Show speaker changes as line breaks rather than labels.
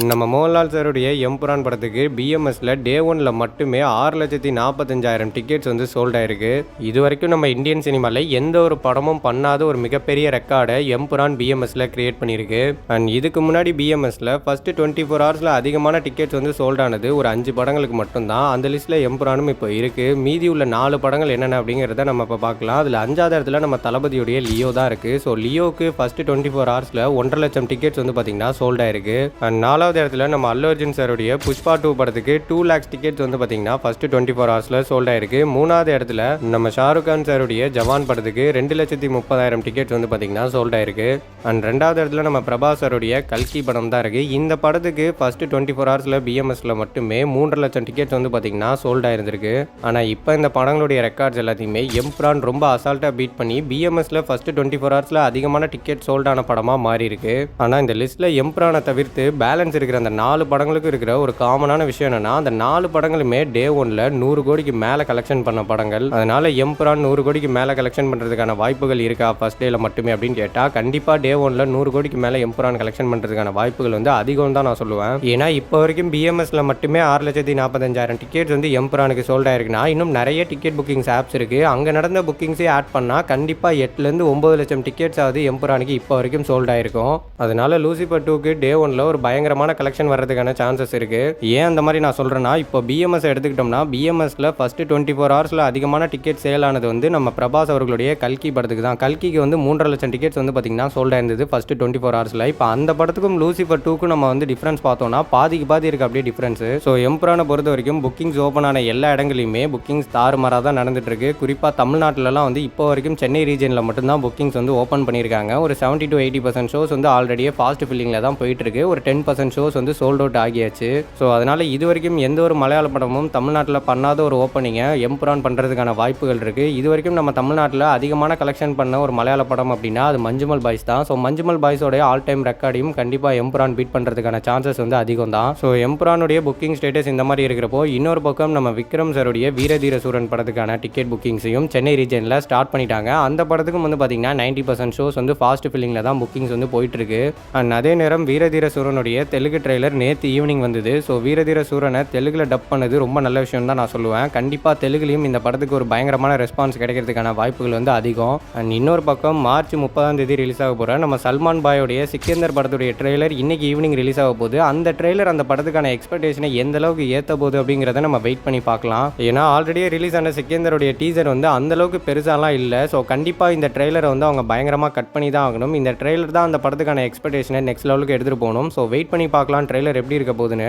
நம்ம மோகன்லால் சாருடைய எம்புரான் படத்துக்கு பிஎம்எஸ்ல டே ஒன்ல மட்டுமே ஆறு லட்சத்தி நாற்பத்தஞ்சாயிரம் டிக்கெட்ஸ் வந்து சோல்ட் ஆயிருக்கு. இது வரைக்கும் நம்ம இந்தியன் சினிமாவில் எந்த ஒரு படமும் பண்ணாத ஒரு மிகப்பெரிய ரெக்கார்டை எம்புரான் பிஎம்எஸ்ல கிரியேட் பண்ணியிருக்கு. அண்ட் இதுக்கு முன்னாடி பிஎம்எஸ்ல ஃபர்ஸ்ட் டுவெண்ட்டி ஃபோர் ஹவர்ஸில் அதிகமான டிக்கெட்ஸ் வந்து சோல்ட் ஆனது ஒரு அஞ்சு படங்களுக்கு மட்டும்தான். அந்த லிஸ்ட்டில் எம்புரானும் இப்போ இருக்கு. மீதி உள்ள நாலு படங்கள் என்னென்ன அப்படிங்கிறத நம்ம இப்போ பார்க்கலாம். அதில் அஞ்சாவது இடத்துல நம்ம தளபதியுடைய லியோ தான் இருக்கு. ஸோ லியோக்கு ஃபர்ஸ்ட் டுவெண்ட்டி ஃபோர் ஹவர்ஸில் ஒன்றரை லட்சம் டிக்கெட்ஸ் வந்து பார்த்தீங்கன்னா சோல்ட் ஆயிருக்கு. அண்ட் நாலாவது இடத்துல நம்ம அல்லு அர்ஜுன் சாருடைய புஷ்பா டூ படத்துக்கு டூ லேக்ஸ் டிக்கெட்ஸ் வந்து பார்த்தீங்கன்னா ஃபர்ஸ்ட் டுவெண்ட்டி ஃபோர் ஹவர்ஸில் சோல்ட் ஆயிருக்கு. மூணாவது இடத்துல நம்ம ஷாருக் கான் சாருடைய ஜவான் படத்துக்கு ரெண்டு லட்சத்தி முப்பதாயிரம் டிக்கெட்ஸ் வந்து பார்த்தீங்கன்னா சோல்ட் ஆயிருக்கு. அண்ட் ரெண்டாவது இடத்துல நம்ம பிரபாஸ் சாருடைய கல்கி படம் தான் இருக்கு. இந்த படத்துக்கு ஃபர்ஸ்ட் டுவெண்ட்டி ஃபோர் ஹவர்ஸில் பிஎம்எஸ்ல மட்டுமே மூன்று லட்சம் டிக்கெட்ஸ் வந்து பார்த்தீங்கன்னா சோல்ட் ஆயிருந்திருக்கு. ஆனால் இப்போ இந்த படங்களுடைய ரெக்கார்ட்ஸ் எல்லாத்தையுமே எம்ப்ரான் ரொம்ப அசால்ட்டாக பீட் பண்ணி பிஎம்எஸ்ல ஃபர்ஸ்ட் டுவெண்ட்டி ஃபோர் ஹவர்ஸில் அதிகமான டிக்கெட் சோல்டான படமாக மாறி இருக்கு ஆனால் இந்த லிஸ்ட்டில் எம்ப்ரானை தவிர்த்து பேலன்ஸ் இருக்கிற அந்த நாலு படங்களுக்கும் இருக்கிற ஒரு காமனான விஷயம் என்னன்னா அந்த நாலு படங்களுமே டே ஒன்ல நூறு கோடிக்கு மேலே கலெக்ஷன் பண்ண படங்கள். அதனால எம்பரான் நூறு கோடிக்கு மேலே கலெக்ஷன் பண்ணுறதுக்கான வாய்ப்புகள் இருக்கா? ஃபர்ஸ்ட் டேல மட்டுமே அப்படின்னு கேட்டால் கண்டிப்பாக டே ஒன்ல நூறு கோடிக்கு மேலே எம்ப்ரான் கலெக்ஷன் பண்ணுறதுக்கான வாய்ப்புகள் வந்து அதிகம் தான் நான் சொல்லுவேன். ஏன்னா இப்போ வரைக்கும் பிஎம்எஸ்ல மட்டுமே ஆறு லட்சத்தி நாற்பத்தஞ்சாயிரம் டிக்கெட் வந்து எம்ப்ரானுக்கு சோல்ட் ஆயிருக்குன்னா இன்னும் நிறைய டிக்கெட் புக்கிங்ஸ் ஆப்ஸ் இருக்கு. அங்கே நடந்த புக்கிங்ஸே ஆட் பண்ணால் கண்டிப்பாக எட்டுலேருந்து ஒம்பது லட்சம் டிக்கெட்ஸ் ஆகுது எம்பரானுக்கு இப்போ வரைக்கும் சோல்ட் ஆயிருக்கும். அதனால லூசிபர் டூக்கு டே ஒன்ல ஒரு பயங்கரமான கலெக்ஷன் வர்றதுக்கான சான்சஸ் இருக்கு. ஏன் அந்த மாதிரி நான் சொல்றேன்னா இப்போ பிஎம்எஸ் எடுத்துக்கிட்டோம்னா பிஎம்எஸில் ஃபஸ்ட்டு டுவெண்ட்டி ஃபோர் ஹவர்ஸில் அதிகமான டிக்கெட் சேல் ஆனது வந்து நம்ம பிரபாஸ் அவர்களுடைய கல்கி படத்துக்கு தான். கல்கிக்கு வந்து மூன்றரை லட்சம் டிக்கெட்ஸ் வந்து பார்த்தீங்கன்னா சோல்ட் ஆயிருந்தது ஃபஸ்ட்டு டுவெண்ட்டி ஃபோர் ஹவர்ஸில் இப்போ அந்த படத்துக்கும் லூசிஃபர் டூக்கும் நம்ம வந்து டிஃப்ரென்ஸ் பார்த்தோம்னா பாதிக்கு பாதி இருக்கு அப்படியே டிஃப்ரென்ஸு ஸோ எம்புரானை பொறுத்த வரைக்கும் புக்கிங்ஸ் ஓப்பன் ஆன எல்லா இடங்களையுமே புக்கிங்ஸ் தாறுமாறாக தான் நடந்துட்டு இருக்கு. குறிப்பாக தமிழ்நாட்டிலலாம் வந்து இப்போ வரைக்கும் சென்னை ரீஜனில் மட்டும்தான் புக்கிங்ஸ் வந்து ஓப்பன் பண்ணியிருக்காங்க. ஒரு seventy to eighty percent shows வந்து ஆல்ரெடியே ஃபாஸ்ட் ஃபில்லிங்கில் தான் போயிட்டு இருக்கு. ஒரு டென் பர்சன்ட் ஷோஸ் வந்து சோல்ட் அவுட் ஆகியாச்சு. ஸோ அதனால் இது வரைக்கும் எந்த ஒரு மலையாள படமும் தமிழ்நாட்டில் பண்ணாத ஒரு ஓப்பனிங்கை எம்புரான் பண்ணுறதுக்கான வாய்ப்புகள் இருக்குது இது வரைக்கும் நம்ம தமிழ்நாட்டில் அதிகமான கலெக்ஷன் பண்ண ஒரு மலையாள படம் அப்படின்னா அது மஞ்சுமல் பாய்ஸ் தான். ஸோ மஞ்சுமல் பாய்ஸோடைய ஆல் டைம் ரெக்கார்டையும் கண்டிப்பாக எம்புரான் பீட் பண்ணுறதுக்கான சான்சஸ் வந்து அதிகம் தான். ஸோ எம்புரானுடைய புக்கிங் ஸ்டேட்டஸ் இந்த மாதிரி இருக்கிறப்போ இன்னொரு பக்கம் நம்ம விக்ரம் சாருடைய வீரதீர சூரன் படத்துக்கான டிக்கெட் புக்கிங்ஸையும் சென்னை ரீஜனில் ஸ்டார்ட் பண்ணிட்டாங்க. அந்த படத்துக்கும் வந்து பார்த்தீங்கன்னா நைன்டி பர்சன்ட் ஷோஸ் வந்து ஃபாஸ்ட் ஃபில்லிங்கில் தான் புக்கிங்ஸ் வந்து போயிட்டு இருக்கு. அண்ட் அதே நேரம் வீரதீர சூரனுடைய தெலுங்கு ட்ரெய்லர் நேற்று ஈவினிங் வந்தது. ஸோ வீரதீர சூரனை தெலுங்கில் டப் பண்ணது ரொம்ப நல்ல விஷயம் தான் நான் சொல்லுவேன். கண்டிப்பாக தெலுங்குலையும் இந்த படத்துக்கு ஒரு பயங்கரமான ரெஸ்பான்ஸ் கிடைக்கிறதுக்கான வாய்ப்புகள் வந்து அதிகம். அண்ட் இன்னொரு பக்கம் மார்ச் முப்பதாம் தேதி ரிலீஸ் ஆக போகிற நம்ம சல்மான் பாயோடைய சிக்கந்தர் படத்துடைய ட்ரெய்லர் இன்னைக்கு ஈவினிங் ரிலீஸ் ஆக போகுது. அந்த ட்ரெய்லர் அந்த படத்துக்கான எக்ஸ்பெக்டேஷனை எந்த அளவுக்கு ஏற்ற போகுது அப்படிங்கிறத நம்ம வெயிட் பண்ணி பார்க்கலாம். ஏன்னா ஆல்ரெடியே ரிலீஸ் ஆன சிக்கந்தருடைய டீசர் வந்து அந்த அளவுக்கு பெருசாலாம் இல்லை. ஸோ கண்டிப்பாக இந்த ட்ரெய்லரை வந்து அவங்க பயங்கரமாக கட் பண்ணி தான் ஆகணும். இந்த ட்ரெய்லர் தான் அந்த படத்துக்கான எக்ஸ்பெக்டேஷனை நெக்ஸ்ட் லெவலுக்கு எடுத்துகிட்டு போகணும். ஸோ வெயிட் பண்ணி பார்க்கலாம் ட்ரெய்லர் எப்படி இருக்க போகுதுன்னு.